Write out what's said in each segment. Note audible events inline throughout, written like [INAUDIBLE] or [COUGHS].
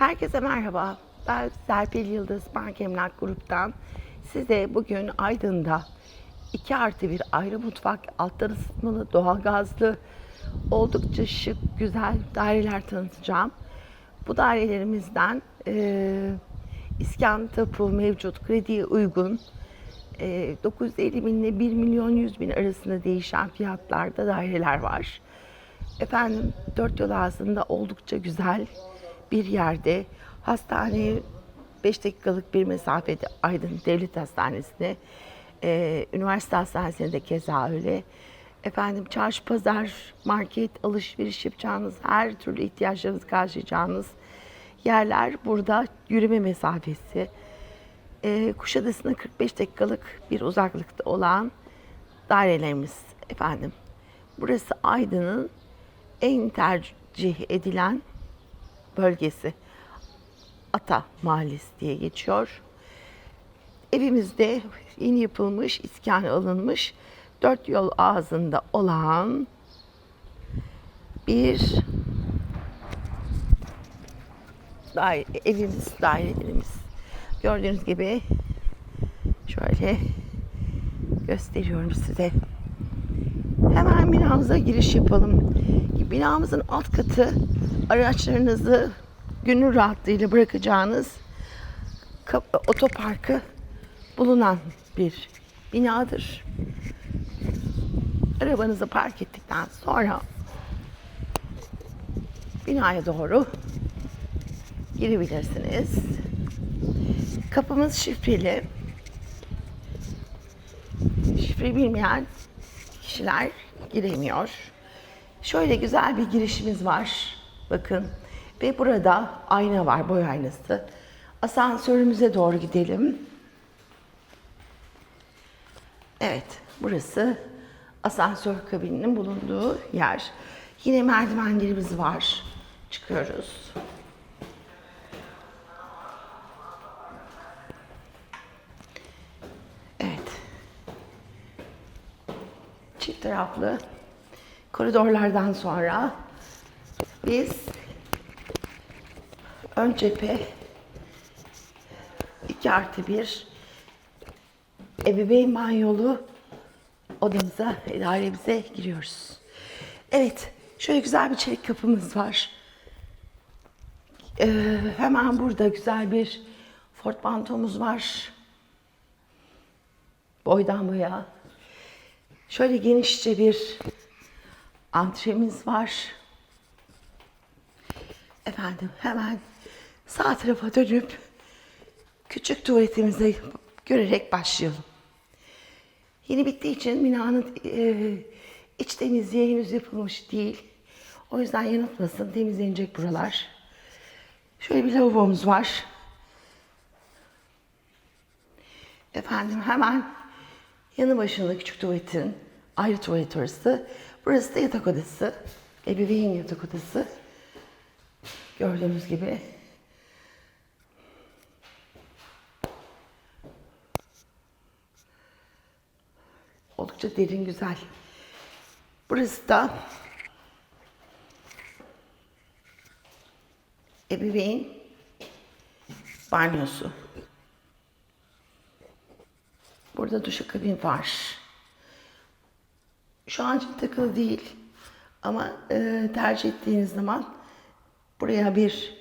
Herkese merhaba. Ben Serpil Yıldız Bank Emlak Grup'tan size bugün Aydın'da 2 artı bir ayrı mutfak, alttan ısıtmalı, doğalgazlı, oldukça şık, güzel daireler tanıtacağım. Bu dairelerimizden eee iskan tapu mevcut, krediye uygun, eee, 950 bin ile 1 milyon 100 bin arasında değişen fiyatlarda daireler var. Efendim dört yol ağzında oldukça güzel bir yerde hastaneye 5 dakikalık bir mesafede Aydın Devlet Hastanesi'ne eee, üniversite hastanesine de keza öyle. Efendim çarşı pazar, market, alışveriş yapacağınız, her türlü ihtiyaçlarınızı karşılayacağınız yerler burada yürüme mesafesi. Eee Kuşadası'na 45 dakikalık bir uzaklıkta olan dairelerimiz efendim. Burası Aydın'ın en tercih edilen bölgesi. Ata Mahallesi diye geçiyor. Evimizde yeni yapılmış, iskan alınmış, dört yol ağzında olan bir daire, evimiz, dairelerimiz. Gördüğünüz gibi şöyle gösteriyorum size. Hemen binamıza giriş yapalım. Binamızın alt katı araçlarınızı gönül rahatlığıyla bırakacağınız otoparkı bulunan bir binadır. Arabanızı park ettikten sonra binaya doğru girebilirsiniz. Kapımız şifreli. Şifre bilmeyen kişiler giremiyor. Şöyle güzel bir girişimiz var. Bakın. Ve burada ayna var, boy aynası. Asansörümüze doğru gidelim. Evet, burası asansör kabininin bulunduğu yer. Yine merdivenlerimiz var. Çıkıyoruz. Evet. Çift taraflı koridorlardan sonra biz ön cephe 2 artı 1 ebeveyn banyolu odamıza, dairemize giriyoruz. Evet, şöyle güzel bir çelik kapımız var. Ee, hemen burada güzel bir Ford Bantomuz var. Boydan boya. Şöyle genişçe bir antremiz var. Efendim hemen sağ tarafa dönüp küçük tuvaletimizi görerek başlayalım. Yeni bittiği için binanın e, iç temizliği henüz yapılmış değil. O yüzden yanıltmasın temizlenecek buralar. Şöyle bir lavabomuz var. Efendim hemen yanı başında küçük tuvaletin ayrı tuvalet orası. Burası da yatak odası. Ebeveyn yatak odası. Gördüğünüz gibi. Oldukça derin güzel. Burası da ebeveyn banyosu. Burada duşakabin var. Şu an için takılı değil. Ama e, tercih ettiğiniz zaman buraya bir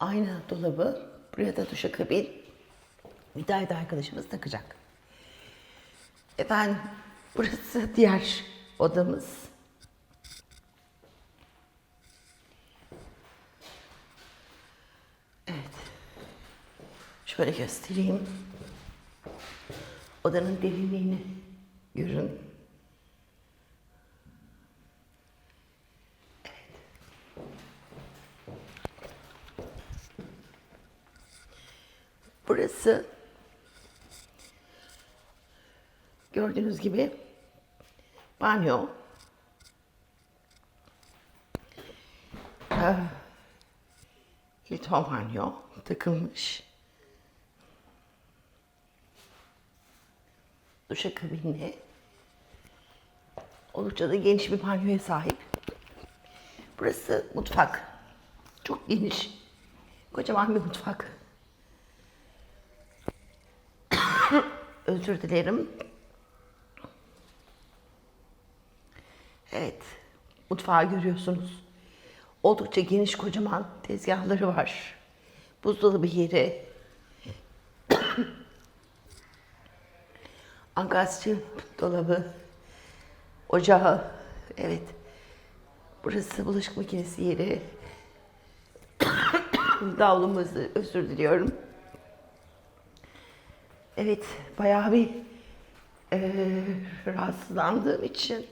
ayna dolabı, buraya da duşakabin müteahhit arkadaşımız takacak. Efendim, burası diğer odamız. Evet. Şöyle göstereyim. Odanın derinliğini görün. Burası gördüğünüz gibi banyo. Ah, Hilton banyo takılmış. Duşakabinli. Oldukça da geniş bir banyoya sahip. Burası mutfak. Çok geniş. Kocaman bir mutfak. [COUGHS] Özür dilerim. Evet. Mutfağı görüyorsunuz. Oldukça geniş kocaman tezgahları var. Buzdolabı yeri. Angazçı dolabı. Ocağı. Evet. Burası bulaşık makinesi yeri. [COUGHS] Davlumuzı özür diliyorum. Evet, bayağı bir eee rahatsızlandığım için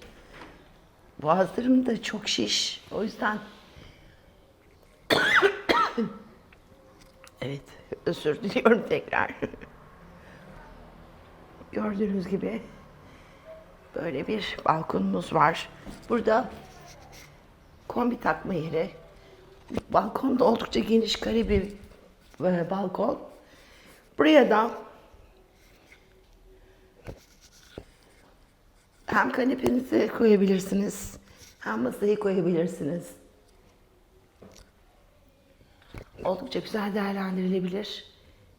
boğazlarım da çok şiş. O yüzden [COUGHS] evet, özür diliyorum tekrar. Gördüğünüz gibi böyle bir balkonumuz var. Burada kombi takma yeri. Balkon da oldukça geniş kare bir e, balkon. Buraya da hem kanepenizi koyabilirsiniz, hem masayı koyabilirsiniz. Oldukça güzel değerlendirilebilir.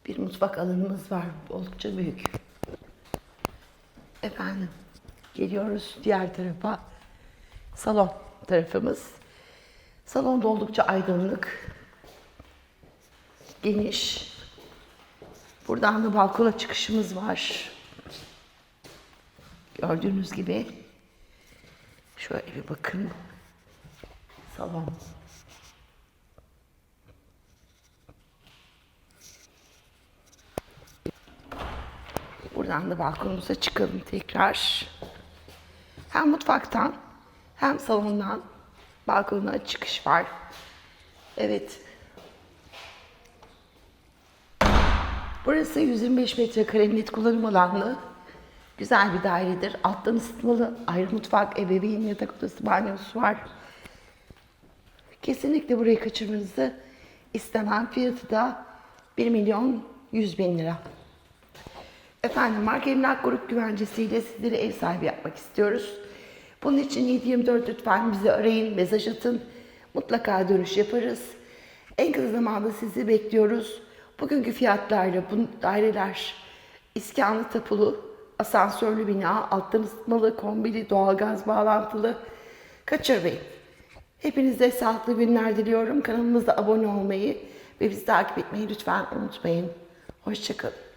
Bir mutfak alanımız var. Oldukça büyük. Efendim, geliyoruz diğer tarafa. Salon tarafımız. Salon da oldukça aydınlık. Geniş. Buradan da balkona çıkışımız var. Gördüğünüz gibi. Şöyle bir bakın. Salon. Buradan da balkonumuza çıkalım tekrar. Hem mutfaktan hem salondan balkona çıkış var. Evet. Burası 125 metrekare net kullanım alanlı. Güzel bir dairedir. Alttan ısıtmalı, ayrı mutfak, ebeveyn yatak odası, banyosu var. Kesinlikle burayı kaçırmanızı istemem. Fiyatı da 1 milyon 100 bin lira. Efendim marka emlak grup güvencesiyle sizleri ev sahibi yapmak istiyoruz. Bunun için 724 lütfen bizi arayın, mesaj atın. Mutlaka dönüş yaparız. En kısa zamanda sizi bekliyoruz. Bugünkü fiyatlarla bu daireler iskanlı tapulu, asansörlü bina, alttan ısıtmalı, kombili, doğalgaz bağlantılı. Kaçırmayın. Hepinize sağlıklı günler diliyorum. Kanalımıza abone olmayı ve bizi takip etmeyi lütfen unutmayın. Hoşçakalın.